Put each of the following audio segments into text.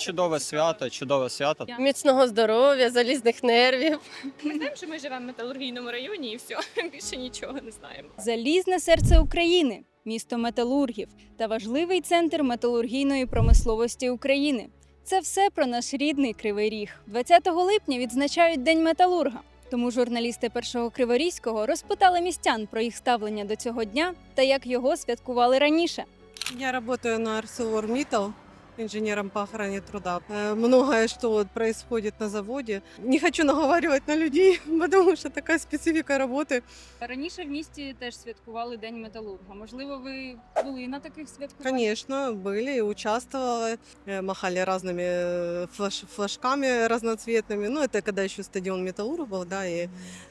чудове свято, чудове свято. Міцного здоров'я, залізних нервів. Ми знаємо, що ми живемо в металургійному районі і все. Більше нічого не знаємо. Залізне серце України, місто металургів та важливий центр металургійної промисловості України. Це все про наш рідний Кривий Ріг. 20 липня відзначають День металурга. Тому журналісти першого Криворізького розпитали містян про їх ставлення до цього дня та як його святкували раніше. Я работаю на ArcelorMittal инженером по охране труда. Э, Многое, что вот происходит на заводе. Не хочу наговаривать на людей, потому что такая специфика работы. Раніше в місті теж святкували День металурга. Можливо, ви були на таких святкуваннях? Конечно, были, и участвовала, э, махали разными э, флеш- флажками разноцветными. Ну, это когда еще стадион Металлург был, да, и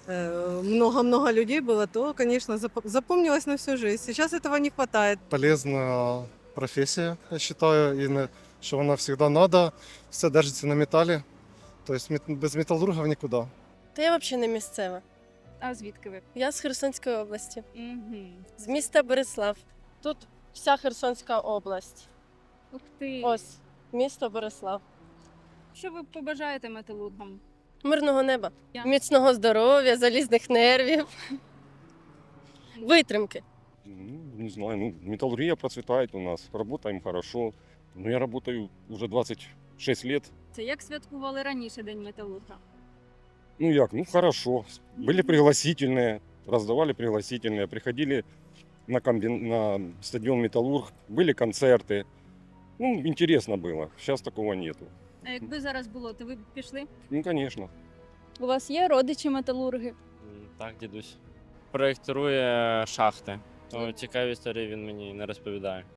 э, много-много людей было, то, конечно, зап- запомнилось на всю жизнь. Сейчас этого не хватает. полезна професія, я считаю, не, що вона завжди надо. Все держиться на металі. Тобто мет- без металургів нікуди. Та я взагалі не місцева. А звідки ви? Я з Херсонської області, Угу. з міста Борислав. Тут вся Херсонська область. Ух ти. Ось місто Борислав. Що ви побажаєте металургам? Мирного неба, Я- міцного здоров'я, залізних нервів, витримки. Ну, не знаю, ну, металлургия процветает у нас, работаем хорошо. Ну, я работаю уже 26 лет. Це як святкували раніше День металурга? Ну, як, ну, хорошо. Были пригласительные, раздавали пригласительные, приходили на, комбин... на стадион Металлург, были концерты. Ну, интересно было. Сейчас такого нету. А якби зараз було, то ви б пішли? Ну, конечно. У вас є родичі металурги? М, Так, дідусь. Проєктує шахти. То цікаві історії він мені не розповідає.